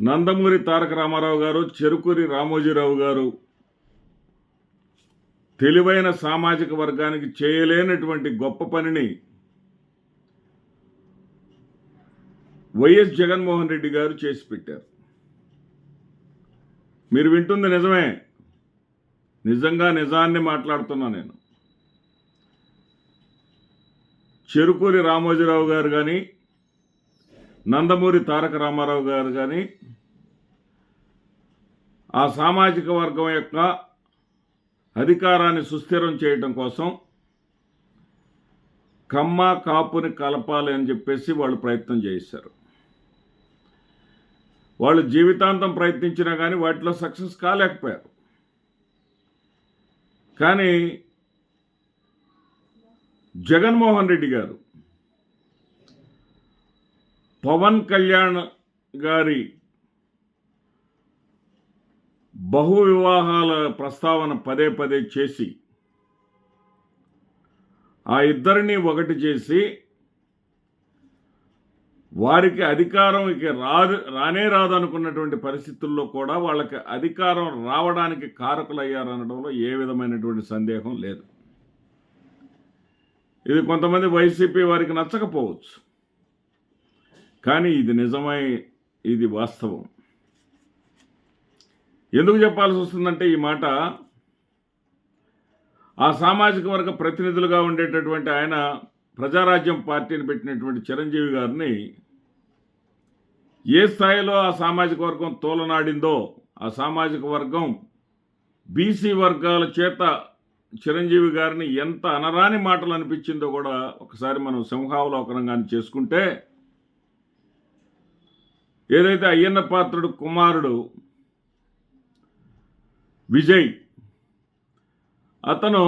నందమూరి తారక రామారావు గారు చెరుకూరి రామోజీరావు గారు తెలివైన సామాజిక వర్గానికి చేయలేనటువంటి గొప్ప పనిని వైఎస్ జగన్మోహన్ రెడ్డి గారు చేసి పెట్టారు. మీరు వింటుంది నిజమే. నిజంగా నిజాన్ని మాట్లాడుతున్నా నేను. చెరుకూరి రామోజీరావు గారు కానీ నందమూరి తారక రామారావు గారు కానీ ఆ సామాజిక వర్గం యొక్క అధికారాన్ని సుస్థిరం చేయటం కోసం కమ్మ కాపుని కలపాలి అని చెప్పేసి వాళ్ళు ప్రయత్నం చేశారు. వాళ్ళు జీవితాంతం ప్రయత్నించినా కానీ వాటిలో సక్సెస్ కాలేకపోయారు. కానీ జగన్మోహన్ రెడ్డి గారు పవన్ కళ్యాణ్ గారి బహు వివాహాల ప్రస్తావన పదే పదే చేసి ఆ ఇద్దరిని ఒకటి చేసి వారికి అధికారం ఇక రాదు రానే రాదనుకున్నటువంటి పరిస్థితుల్లో కూడా వాళ్ళకి అధికారం రావడానికి కారకులయ్యారనడంలో ఏ విధమైనటువంటి సందేహం లేదు. ఇది కొంతమంది వైసీపీ వారికి నచ్చకపోవచ్చు. కానీ ఇది నిజమై ఇది వాస్తవం. ఎందుకు చెప్పాల్సి వస్తుందంటే ఈ మాట ఆ సామాజిక వర్గ ప్రతినిధులుగా ఉండేటటువంటి ఆయన ప్రజారాజ్యం పార్టీని పెట్టినటువంటి చిరంజీవి గారిని ఏ స్థాయిలో ఆ సామాజిక వర్గం తోలనాడిందో ఆ సామాజిక వర్గం బీసీ వర్గాల చేత చిరంజీవి గారిని ఎంత అనరాని మాటలు అనిపించిందో కూడా ఒకసారి మనం సింహావలోకనం కానీ చేసుకుంటే ఏదైతే అయ్యన్న పాత్రుడు కుమారుడు విజయ్ అతను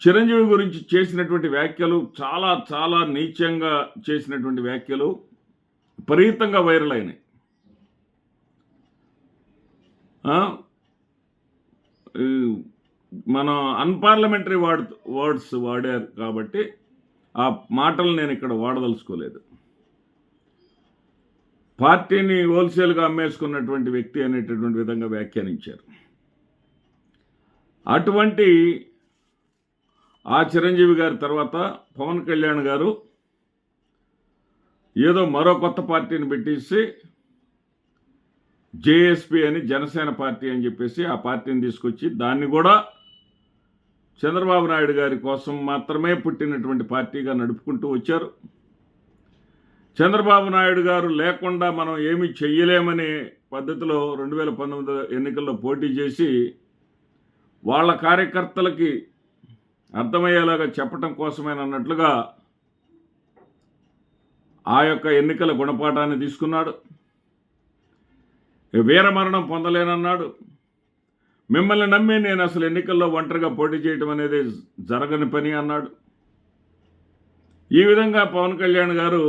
చిరంజీవి గురించి చేసినటువంటి వ్యాఖ్యలు చాలా చాలా నీచంగా చేసినటువంటి వ్యాఖ్యలు విపరీతంగా వైరల్ అయినాయి. మనం అన్పార్లమెంటరీ వర్డ్ వర్డ్స్ వాడారు కాబట్టి ఆ మాటలు నేను ఇక్కడ వాడదలుచుకోలేదు. పార్టీని హోల్సేల్గా అమ్మేసుకున్నటువంటి వ్యక్తి అనేటటువంటి విధంగా వ్యాఖ్యానించారు. అటువంటి ఆ చిరంజీవి గారి తర్వాత పవన్ కళ్యాణ్ గారు ఏదో మరో కొత్త పార్టీని పెట్టేసి జేఎస్పి అని జనసేన పార్టీ అని చెప్పేసి ఆ పార్టీని తీసుకొచ్చి దాన్ని కూడా చంద్రబాబు నాయుడు గారి కోసం మాత్రమే పుట్టినటువంటి పార్టీగా నడుపుకుంటూ వచ్చారు. చంద్రబాబు నాయుడు గారు లేకుండా మనం ఏమీ చెయ్యలేమనే పద్ధతిలో రెండు వేల పంతొమ్మిది ఎన్నికల్లో పోటీ చేసి వాళ్ళ కార్యకర్తలకి అర్థమయ్యేలాగా చెప్పటం కోసమేనన్నట్లుగా ఆ యొక్క ఎన్నికల గుణపాఠాన్ని తీసుకున్నాడు. వీరమరణం పొందలేనన్నాడు. మిమ్మల్ని నమ్మి నేను అసలు ఎన్నికల్లో ఒంటరిగా పోటీ చేయటం అనేది జరగని పని అన్నాడు. ఈ విధంగా పవన్ కళ్యాణ్ గారు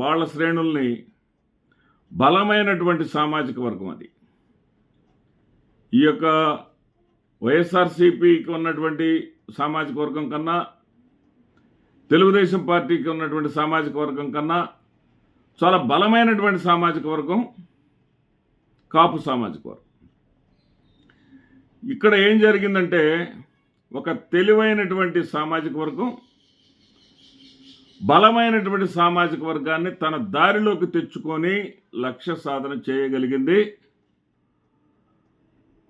వాళ్ళ శ్రేణుల్ని బలమైనటువంటి సామాజిక వర్గం అది. ఈ యొక్క వైఎస్ఆర్సీపీకి ఉన్నటువంటి సామాజిక వర్గం కన్నా తెలుగుదేశం పార్టీకి ఉన్నటువంటి సామాజిక వర్గం కన్నా చాలా బలమైనటువంటి సామాజిక వర్గం కాపు సామాజిక వర్గం. ఇక్కడ ఏం జరిగిందంటే ఒక తెలివైనటువంటి సామాజిక వర్గం బలమైనటువంటి సామాజిక వర్గాన్ని తన దారిలోకి తెచ్చుకొని లక్ష్య సాధన చేయగలిగింది.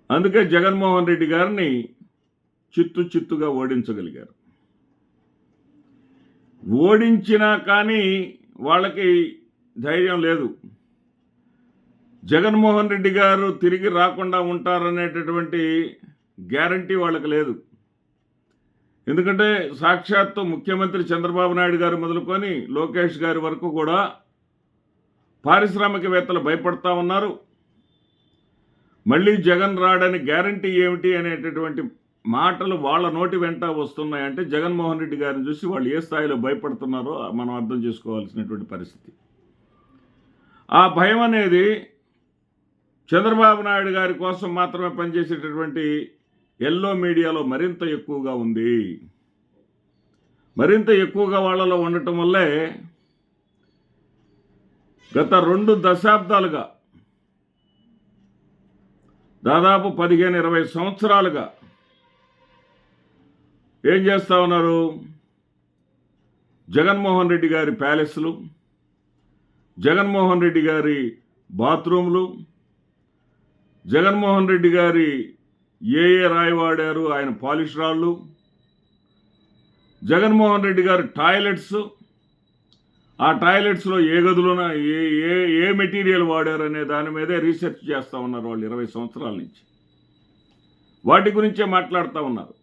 అందుకే జగన్మోహన్ రెడ్డి గారిని చిత్తు చిత్తుగా ఓడించగలిగారు. ఓడించినా కానీ వాళ్ళకి ధైర్యం లేదు. జగన్మోహన్ రెడ్డి గారు తిరిగి రాకుండా ఉంటారనేటటువంటి గ్యారంటీ వాళ్ళకి లేదు. ఎందుకంటే సాక్షాత్తు ముఖ్యమంత్రి చంద్రబాబు నాయుడు గారు మొదలుకొని లోకేష్ గారి వరకు కూడా పారిశ్రామికవేత్తలు భయపడతా ఉన్నారు. మళ్ళీ జగన్ రాడని గ్యారంటీ ఏమిటి అనేటటువంటి మాటలు వాళ్ళ నోటి వెంట వస్తున్నాయంటే జగన్మోహన్ రెడ్డి గారిని చూసి వాళ్ళు ఏ స్థాయిలో భయపడుతున్నారో మనం అర్థం చేసుకోవాల్సినటువంటి పరిస్థితి. ఆ భయం అనేది చంద్రబాబు నాయుడు గారి కోసం మాత్రమే పనిచేసేటటువంటి ఎల్లో మీడియాలో మరింత ఎక్కువగా ఉంది. మరింత ఎక్కువగా వాళ్ళలో ఉండటం వల్లే గత రెండు దశాబ్దాలుగా దాదాపు పదిహేను ఇరవై సంవత్సరాలుగా ఏం చేస్తా ఉన్నారు? జగన్మోహన్ రెడ్డి గారి ప్యాలెస్లు జగన్మోహన్ రెడ్డి గారి బాత్రూమ్లు జగన్మోహన్ రెడ్డి గారి ఏ ఏ రాయి వాడారు ఆయన పాలిష్ రాళ్ళు జగన్మోహన్ రెడ్డి గారు టాయిలెట్స్ ఆ టాయిలెట్స్లో ఏ గదులున ఏ ఏ ఏ మెటీరియల్ వాడారు అనే దాని మీదే రీసెర్చ్ చేస్తూ ఉన్నారు వాళ్ళు ఇరవై సంవత్సరాల నుంచి. వాటి గురించే మాట్లాడుతూ ఉన్నారు.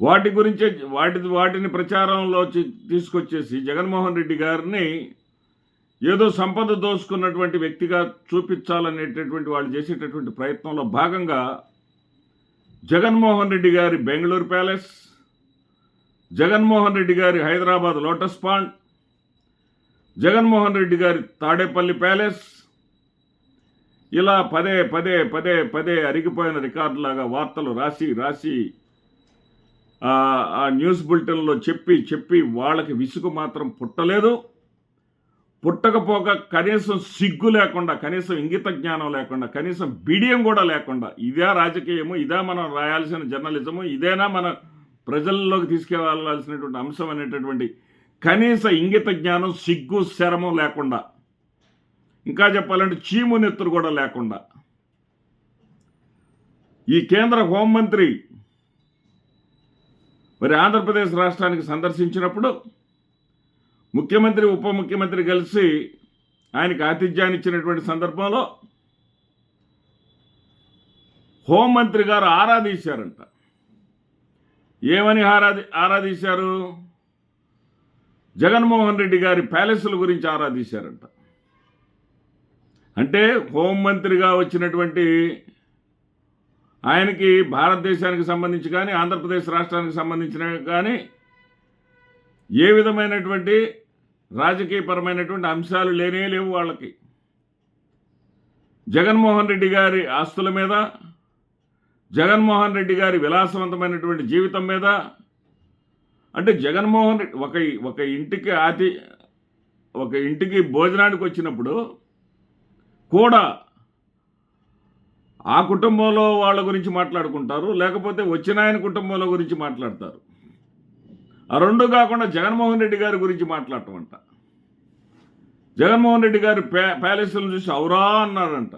వాటి గురించే వాటి వాటిని ప్రచారంలో తీసుకొచ్చేసి జగన్మోహన్ రెడ్డి గారిని ఏదో సంపద దోసుకున్నటువంటి వ్యక్తిగా చూపించాలనేటటువంటి వాళ్ళు చేసేటటువంటి ప్రయత్నంలో భాగంగా జగన్మోహన్ రెడ్డి గారి బెంగళూరు ప్యాలెస్ జగన్మోహన్ రెడ్డి గారి హైదరాబాద్ లోటస్ పాండ్ జగన్మోహన్ రెడ్డి గారి తాడేపల్లి ప్యాలెస్. ఇలా పదే పదే పదే పదే అరిగిపోయిన రికార్డులాగా వార్తలు రాసి రాసి ఆ న్యూస్ బులెటిన్లో చెప్పి చెప్పి వాళ్ళకి విసుగు మాత్రం పుట్టలేదు. పుట్టకపోక కనీసం సిగ్గు లేకుండా కనీసం ఇంగిత జ్ఞానం లేకుండా కనీసం బిడియం కూడా లేకుండా ఇదే రాజకీయము ఇదే మనం రాయాల్సిన జర్నలిజము ఇదేనా మన ప్రజల్లోకి తీసుకెళ్ళాల్సినటువంటి అంశం అనేటటువంటి కనీస ఇంగిత జ్ఞానం సిగ్గు శరము లేకుండా. ఇంకా చెప్పాలంటే చీము నెత్తురు కూడా లేకుండా. ఈ కేంద్ర హోంమంత్రి మరి ఆంధ్రప్రదేశ్ రాష్ట్రానికి సందర్శించినప్పుడు ముఖ్యమంత్రి ఉప ముఖ్యమంత్రి కలిసి ఆయనకి ఆతిథ్యాన్ని ఇచ్చినటువంటి సందర్భంలో హోంమంత్రి గారు ఆరాధించారంట. ఏమని ఆరాధి ఆరాధించారు? జగన్మోహన్ రెడ్డి గారి ప్యాలెస్ల గురించి ఆరాధించారంట. అంటే హోంమంత్రిగా వచ్చినటువంటి ఆయనకి భారతదేశానికి సంబంధించి కానీ ఆంధ్రప్రదేశ్ రాష్ట్రానికి సంబంధించిన కానీ ఏ విధమైనటువంటి రాజకీయపరమైనటువంటి అంశాలు లేనే లేవు వాళ్ళకి. జగన్మోహన్ రెడ్డి గారి ఆస్తుల మీద జగన్మోహన్ రెడ్డి గారి విలాసవంతమైనటువంటి జీవితం మీద అంటే జగన్మోహన్ రెడ్డి ఒక ఒక ఇంటికి ఆతి ఒక ఇంటికి భోజనానికి వచ్చినప్పుడు కూడా ఆ కుటుంబంలో వాళ్ళ గురించి మాట్లాడుకుంటారు లేకపోతే వచ్చిన ఆయన కుటుంబంలో గురించి మాట్లాడతారు. ఆ రెండు కాకుండా జగన్మోహన్ రెడ్డి గారి గురించి మాట్లాడటం అంట జగన్మోహన్ రెడ్డి గారి ప్యా ప్యాలెస్లను చూసి అవురా అన్నారంట.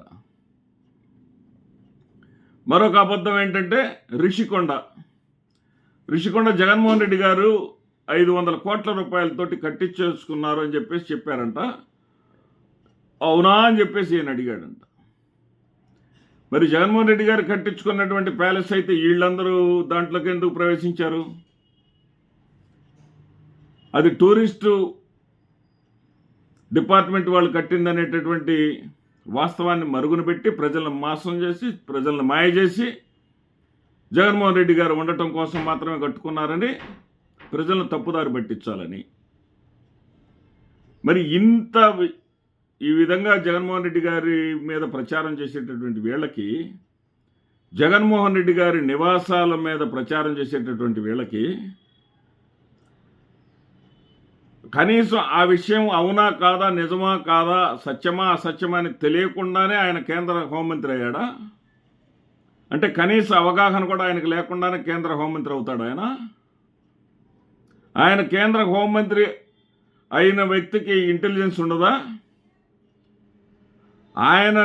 మరొక అబద్ధం ఏంటంటే రిషికొండ. రిషికొండ జగన్మోహన్ రెడ్డి గారు ఐదు వందల కోట్ల రూపాయలతోటి కట్టించేసుకున్నారు అని చెప్పేసి చెప్పారంట. అవునా అని చెప్పేసి ఈయన అడిగాడంట. మరి జగన్మోహన్ రెడ్డి గారు కట్టించుకున్నటువంటి ప్యాలెస్ అయితే వీళ్ళందరూ దాంట్లోకి ఎందుకు ప్రవేశించారు? అది టూరిస్టు డిపార్ట్మెంట్ వాళ్ళు కట్టిందనేటటువంటి వాస్తవాన్ని మరుగున పెట్టి ప్రజలను మోసం చేసి ప్రజలను మాయ చేసి జగన్మోహన్ రెడ్డి గారు ఉండటం కోసం మాత్రమే కట్టుకున్నారని ప్రజలను తప్పుదారి పట్టించాలని. మరి ఇంత ఈ విధంగా జగన్మోహన్ రెడ్డి గారి మీద ప్రచారం చేసేటటువంటి వీళ్ళకి జగన్మోహన్ రెడ్డి గారి నివాసాల మీద ప్రచారం చేసేటటువంటి వీళ్ళకి కనీసం ఆ విషయం అవునా కాదా నిజమా కాదా సత్యమా అసత్యమా అని తెలియకుండానే ఆయన కేంద్ర హోంమంత్రి అయ్యాడా? అంటే కనీస అవగాహన కూడా ఆయనకు లేకుండానే కేంద్ర హోంమంత్రి అవుతాడు ఆయన? ఆయన కేంద్ర హోంమంత్రి అయిన వ్యక్తికి ఇంటెలిజెన్స్ ఉండదా? ఆయన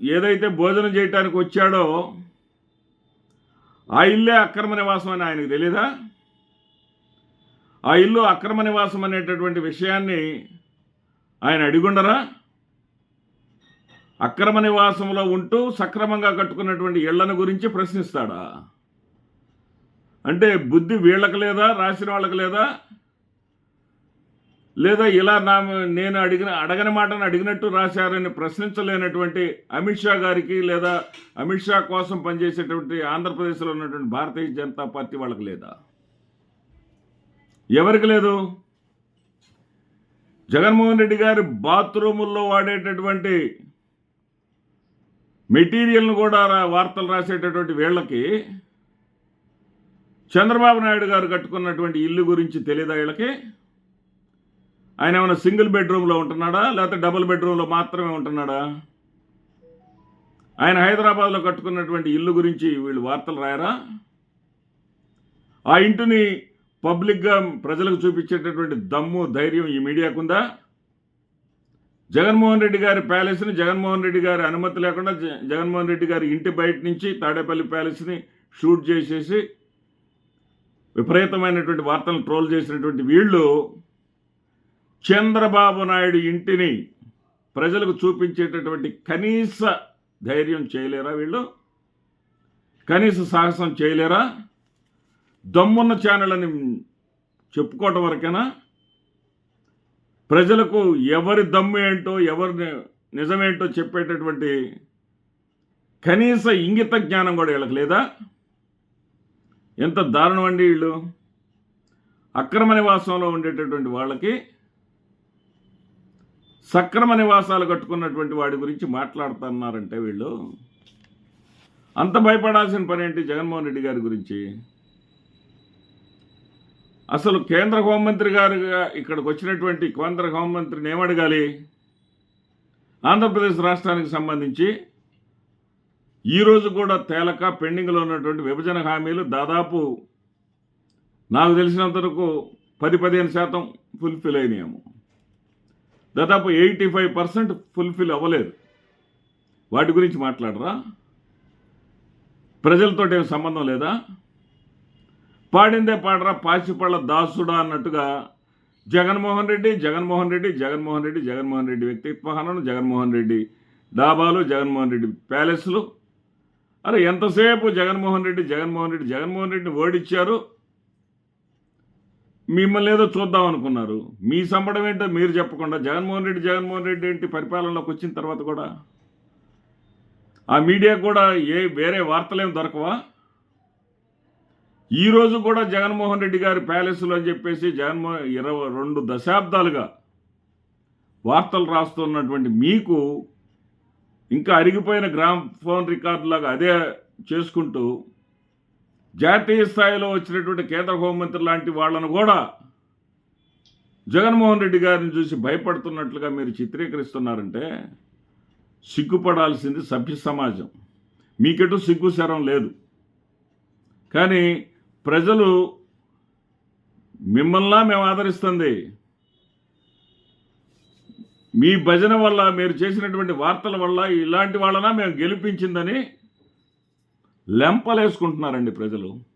ఏదైతే భోజనం చేయటానికి వచ్చాడో ఆ ఇల్లే అక్రమ నివాసం అని ఆయనకు తెలీదా? ఆ ఇల్లు అక్రమ నివాసం అనేటటువంటి విషయాన్ని ఆయన అడిగుండరా? అక్రమ నివాసంలో ఉంటూ సక్రమంగా కట్టుకున్నటువంటి ఇళ్ళను గురించి ప్రశ్నిస్తాడా? అంటే బుద్ధి వీళ్ళకి లేదా రాసిన వాళ్ళకి లేదా? లేదా ఇలా నా నేను అడిగిన అడగని మాటను అడిగినట్టు రాశారని ప్రశ్నించలేనటువంటి అమిత్ షా గారికి లేదా అమిత్ షా కోసం పనిచేసేటువంటి ఆంధ్రప్రదేశ్లో ఉన్నటువంటి భారతీయ జనతా పార్టీ వాళ్ళకి లేదా? ఎవరికి లేదు? జగన్మోహన్ రెడ్డి గారి బాత్రూముల్లో వాడేటటువంటి మెటీరియల్ను కూడా రా- వార్తలు రాసేటటువంటి వీళ్ళకి చంద్రబాబు నాయుడు గారు కట్టుకున్నటువంటి ఇల్లు గురించి తెలియదా వీళ్ళకి? ఆయన ఏమైనా సింగిల్ బెడ్రూమ్లో ఉంటున్నాడా? లేకపోతే డబుల్ బెడ్రూమ్లో మాత్రమే ఉంటున్నాడా? ఆయన హైదరాబాద్లో కట్టుకున్నటువంటి ఇల్లు గురించి వీళ్ళు వార్తలు రాయరా? ఆ ఇంటిని పబ్లిక్గా ప్రజలకు చూపించేటటువంటి దమ్ము ధైర్యం ఈ మీడియాకుందా? జగన్మోహన్ రెడ్డి గారి ప్యాలెస్ని జగన్మోహన్ రెడ్డి గారి అనుమతి లేకుండా జగన్మోహన్ రెడ్డి గారి ఇంటి బయట నుంచి తాడేపల్లి ప్యాలెస్ని షూట్ చేసేసి విపరీతమైనటువంటి వార్తలను ట్రోల్ చేసినటువంటి వీళ్ళు చంద్రబాబు నాయుడు ఇంటిని ప్రజలకు చూపించేటటువంటి కనీస ధైర్యం చేయలేరా వీళ్ళు? కనీస సాహసం చేయలేరా? దమ్మున్న ఛానల్ అని చెప్పుకోవటం వరకేనా? ప్రజలకు ఎవరి దమ్ము ఏంటో ఎవరి నిజమేంటో చెప్పేటటువంటి కనీస ఇంగిత జ్ఞానం కూడా వీళ్ళకి లేదా? ఎంత దారుణం అండి వీళ్ళు. అక్రమ నివాసంలో ఉండేటటువంటి వాళ్ళకి సక్రమ నివాసాలు కట్టుకున్నటువంటి వాడి గురించి మాట్లాడుతున్నారంటే వీళ్ళు. అంత భయపడాల్సిన పని ఏంటి జగన్మోహన్ రెడ్డి గారి గురించి? అసలు కేంద్ర హోంమంత్రి గారుగా ఇక్కడికి వచ్చినటువంటి కేంద్ర హోంమంత్రిని ఏమడగాలి ఆంధ్రప్రదేశ్ రాష్ట్రానికి సంబంధించి ఈరోజు కూడా తేలక పెండింగ్లో ఉన్నటువంటి విభజన హామీలు దాదాపు నాకు తెలిసినంత వరకు పది పదిహేను శాతం ఫుల్ఫిల్ అయినాయేమో. దాదాపు ఎయిటీ ఫైవ్ పర్సెంట్ ఫుల్ఫిల్ అవ్వలేదు. వాటి గురించి మాట్లాడరా? ప్రజలతో ఏం సంబంధం లేదా? పాడిందే పాడరా పాచిపళ్ళ దాసుడా అన్నట్టుగా జగన్మోహన్ రెడ్డి జగన్మోహన్ రెడ్డి జగన్మోహన్ రెడ్డి జగన్మోహన్ రెడ్డి వ్యక్తిత్వ హననం జగన్మోహన్ రెడ్డి డాబాలు జగన్మోహన్ రెడ్డి ప్యాలెస్లు. అరే ఎంతసేపు జగన్మోహన్ రెడ్డి జగన్మోహన్ రెడ్డి జగన్మోహన్ రెడ్డిని ఓడిచ్చారు? మిమ్మల్ని ఏదో చూద్దాం అనుకున్నారు. మీ సంబడం ఏంటో మీరు చెప్పకుండా జగన్మోహన్ రెడ్డి జగన్మోహన్ రెడ్డి ఏంటి పరిపాలనలోకి వచ్చిన తర్వాత కూడా? ఆ మీడియా కూడా ఏ వేరే వార్తలేం దొరకవా? ఈ రోజు కూడా జగన్మోహన్ రెడ్డి గారి ప్యాలెస్లో అని చెప్పేసి జగన్మోహన్ ఇరవై రెండు దశాబ్దాలుగా వార్తలు రాస్తున్నటువంటి మీకు ఇంకా అరిగిపోయిన గ్రామ్ ఫోన్ రికార్డులాగా అదే చేసుకుంటూ జాతీయ స్థాయిలో వచ్చినటువంటి కేంద్ర హోంమంత్రి లాంటి వాళ్ళను కూడా జగన్మోహన్ రెడ్డి గారిని చూసి భయపడుతున్నట్లుగా మీరు చిత్రీకరిస్తున్నారంటే సిగ్గుపడాల్సింది సభ్య సమాజం. మీకెటు సిగ్గు శరం లేదు. కానీ ప్రజలు మిమ్మల్ని మేము ఆదరిస్తుంది. మీ భజన వల్ల మీరు చేసినటువంటి వార్తల వల్ల ఇలాంటి వాళ్ళనా మేము గెలిపించిందని లెంపలేసుకుంటున్నారండి ప్రజలు.